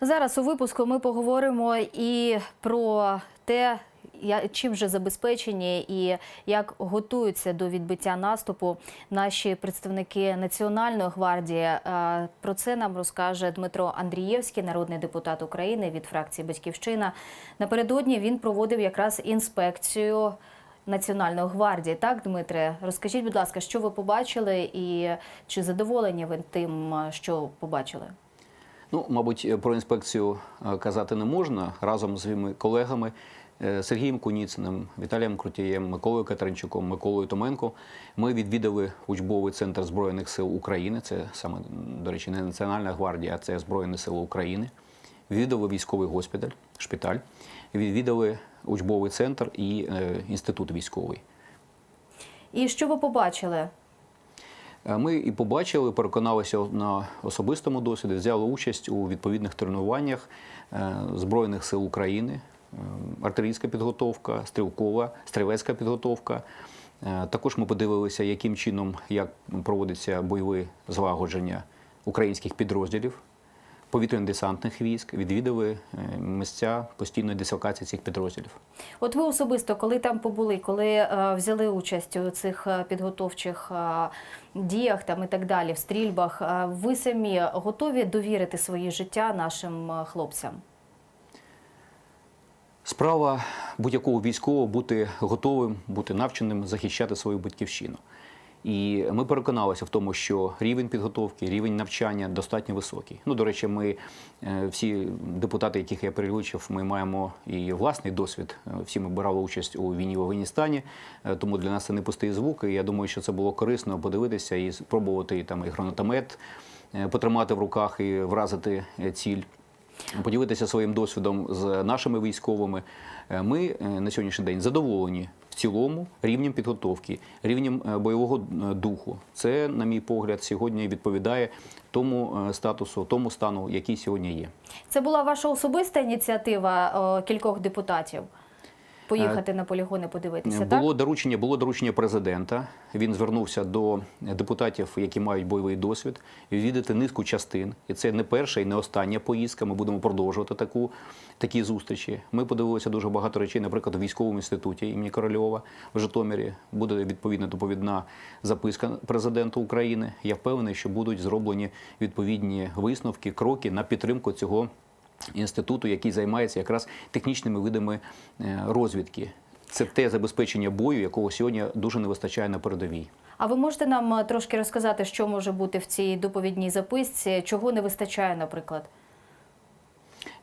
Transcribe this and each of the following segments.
Зараз у випуску ми поговоримо і про те, чим же забезпечені і як готуються до відбиття наступу наші представники Національної гвардії. Е, Про це нам розкаже Дмитро Андрієвський, народний депутат України від фракції Батьківщина. Напередодні він проводив якраз інспекцію. Національної гвардії, так, Дмитре, розкажіть, будь ласка, що ви побачили, і чи задоволені ви тим, що побачили? Ну, мабуть, про інспекцію е, казати не можна разом з своїми колегами е, Сергієм Куніциним, Віталієм Крутієм, Миколою Катеринчуком, Миколою Томенко. Ми відвідали учбовий центр Збройних сил України. Це саме, до речі, не Національна гвардія, а це Збройні Сили України. Відвідали військовий госпіталь, шпиталь, відвідали учбовий центр і е, інститут військовий. І що ви побачили? Ми і побачили, переконалися на особистому досвіді, взяли участь у відповідних тренуваннях е, Збройних сил України, е, артилерійська підготовка, стрілкова, стрілецька підготовка. Е, Також ми подивилися, яким чином як проводиться бойове злагодження українських підрозділів, повітряно-десантних військ, відвідали е, місця постійної дислокації цих підрозділів. От ви особисто, коли там побули, коли е, взяли участь у цих е, підготовчих діях там і так далі, в стрільбах, ви самі готові довірити своє життя нашим хлопцям? Справа будь-якого військового бути готовим, бути навченим захищати свою батьківщину. І ми переконалися в тому, що рівень підготовки, рівень навчання достатньо високий. Ну, до речі, ми е, всі депутати, яких я перелічив, ми маємо і власний досвід. Е, Всі ми брали участь у війні в Афганістані, е, тому для нас це не пустий звук. І я думаю, що це було корисно подивитися і спробувати там і гранатомет потримати в руках і вразити ціль поділитися своїм досвідом з нашими військовими. Ми на сьогоднішній день задоволені цілому рівнем підготовки, рівнем е, бойового е, духу. Це, на мій погляд, сьогодні відповідає тому е, статусу, тому стану, який сьогодні є. Це була ваша особиста ініціатива кількох депутатів поїхати на полігони, подивитися, так? Е, Було доручення, було доручення президента. Він звернувся до депутатів, які мають бойовий досвід, відвідати низку частин. І це не перша і не остання поїздка. Ми будемо продовжувати таку, такі зустрічі. Ми подивилися дуже багато речей, наприклад, у військовому інституті імені Корольова в Житомирі буде відповідна доповідна записка президенту України. Я впевнений, що будуть зроблені відповідні висновки, кроки на підтримку цього інституту, який займається якраз технічними видами е, розвідки. Це те забезпечення бою, якого сьогодні дуже не вистачає на передовій. А ви можете нам е, трошки розказати, що може бути в цій доповідній записці, чого не вистачає, наприклад?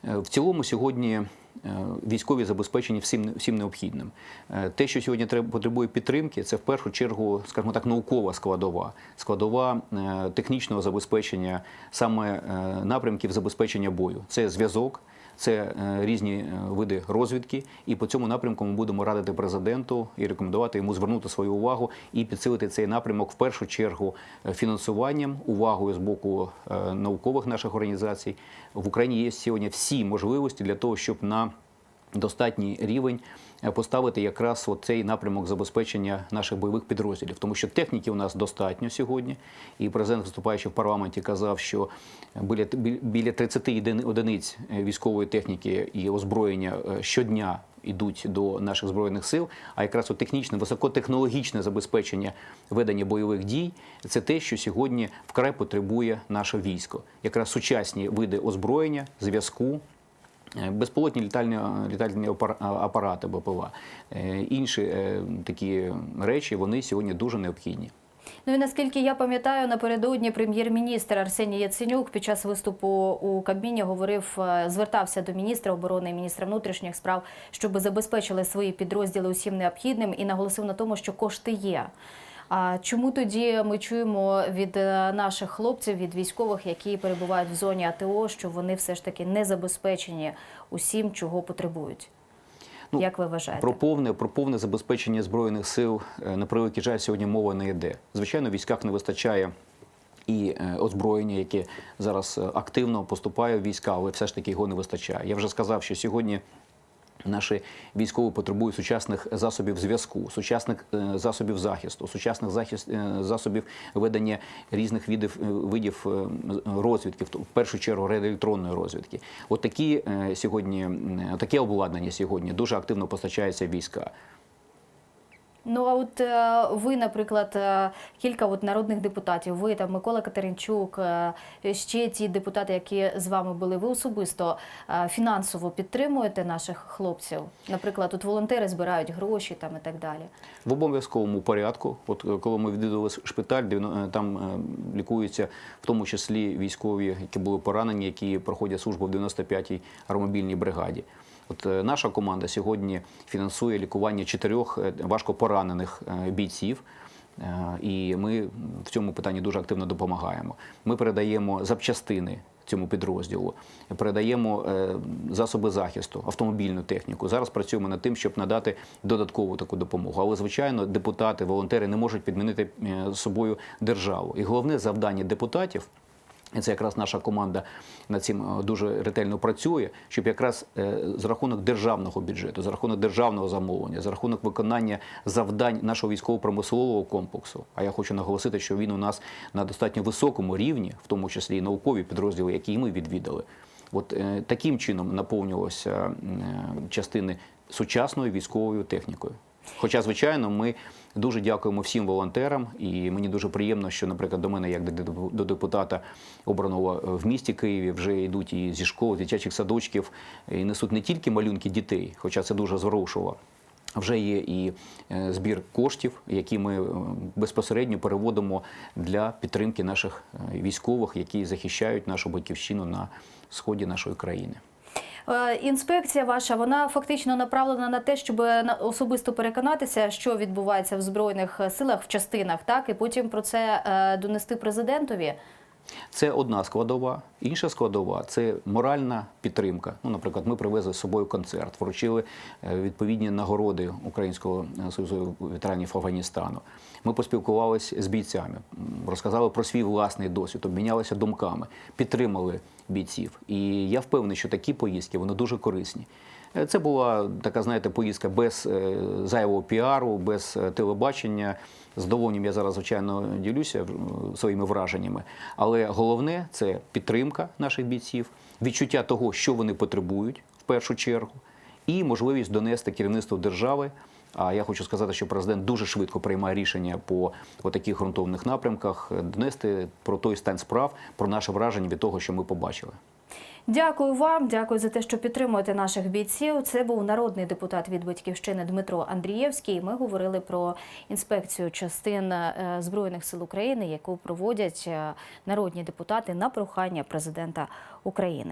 Е, В цілому сьогодні військові забезпечені всім, всім необхідним. Е, Те, що сьогодні потребує підтримки, це в першу чергу, скажімо так, наукова складова, складова е, технічного забезпечення саме е, напрямків забезпечення бою. Це зв'язок. Це е, різні е, види розвідки, і по цьому напрямку ми будемо радити президенту і рекомендувати йому звернути свою увагу і підсилити цей напрямок в першу чергу е, фінансуванням, увагою з боку е, наукових наших організацій. В Україні є сьогодні всі можливості для того, щоб на достатній рівень е, поставити якраз цей напрямок забезпечення наших бойових підрозділів, тому що техніки у нас достатньо сьогодні. І президент, виступаючи в парламенті, казав, що біля біля 30 одиниць е, військової техніки і озброєння е, щодня йдуть до наших збройних сил. А якраз от технічне, високотехнологічне забезпечення ведення бойових дій це те, що сьогодні вкрай потребує наше військо. Якраз сучасні види озброєння, зв'язку. Е, Безпілотні літальні, літальні апар- апарати БПЛА, е, інші е, такі речі, вони сьогодні дуже необхідні. Ну і наскільки я пам'ятаю, напередодні прем'єр-міністр Арсеній Яценюк під час виступу у Кабміні говорив, е, звертався до міністра оборони і міністра внутрішніх справ, щоб забезпечили свої підрозділи усім необхідним, і наголосив на тому, що кошти є. А чому тоді ми чуємо від е, наших хлопців, від військових, які перебувають в зоні АТО, що вони все ж таки не забезпечені усім, чого потребують? Ну, Як ви вважаєте? Про повне, про повне забезпечення збройних сил е, на превеликий жаль сьогодні мова не йде. Звичайно, в військах не вистачає. І е, озброєння, яке зараз активно поступає в війська, але все ж таки його не вистачає. Я вже сказав, що сьогодні Наші військові потребують сучасних засобів зв'язку, сучасних е, засобів захисту, сучасних захист, е, засобів ведення різних видів, е, видів е, розвідки, в першу чергу електронної розвідки. От такі сьогодні таке обладнання сьогодні дуже активно постачається війська. Ну а от е, ви, наприклад, е, кілька от народних депутатів, ви там Микола Катеринчук, е, ще ті депутати, які з вами були, ви особисто фінансово підтримуєте наших хлопців? Наприклад, тут волонтери збирають гроші там і так далі. В обов'язковому порядку, от коли ми відвідували шпиталь, де там лікуються в тому числі військові, які були поранені, які проходять службу в 95-й аеромобільній бригаді. От наша команда сьогодні фінансує лікування чотирьох важко поранених е, бійців. Е, І ми в цьому питанні дуже активно допомагаємо. Ми передаємо запчастини цьому підрозділу, передаємо е, засоби захисту, автомобільну техніку. Зараз працюємо над тим, щоб надати додаткову таку допомогу. Але звичайно, депутати, волонтери не можуть підмінити собою державу. І головне завдання депутатів. І це якраз наша команда над цим е, дуже ретельно працює, щоб якраз е, з рахунок державного бюджету, за рахунок державного замовлення, за рахунок виконання завдань нашого військово-промислового комплексу. А я хочу наголосити, що він у нас на достатньо високому рівні, в тому числі і наукові підрозділи, які ми відвідали. От е, таким чином наповнювалися частини сучасною військовою технікою. Хоча, звичайно, ми дуже дякуємо всім волонтерам, і мені дуже приємно, що, наприклад, до мене, як до депутата обраного в місті Києві, вже йдуть і зі школ, дитячих садочків, і несуть не тільки малюнки дітей, хоча це дуже зворушливо. Вже є і е, збір коштів, які ми е, безпосередньо переводимо для підтримки наших е, військових, які захищають нашу батьківщину на сході нашої країни. Е, Інспекція ваша вона фактично направлена на те, щоб особисто переконатися, що відбувається в збройних силах в частинах, так і потім про це е, донести президентові. Це одна складова. Інша складова це моральна підтримка. Ну, наприклад, ми привезли з собою концерт, вручили е, відповідні нагороди Українського е, союзу ветеранів Афганістану. Ми поспілкувалися з бійцями, розказали про свій власний досвід, обмінялися думками, підтримали бійців. І я впевнений, що такі поїздки вони дуже корисні. Е, Це була така, знаєте, поїздка без е, зайвого піару, без е, телебачення. З задоволенням я зараз, звичайно, ділюся своїми враженнями. Але головне це підтримка наших бійців, відчуття того, що вони потребують в першу чергу, і можливість донести керівництву держави. А я хочу сказати, що президент дуже швидко приймає рішення по таких ґрунтовних напрямках, е, донести про той стан справ, про наше враження від того, що ми побачили. Дякую вам, дякую за те, що підтримуєте наших бійців. Це був народний депутат від батьківщини Дмитро Андрієвський. Ми говорили про інспекцію частин е, збройних сил України, яку проводять е, народні депутати на прохання президента України.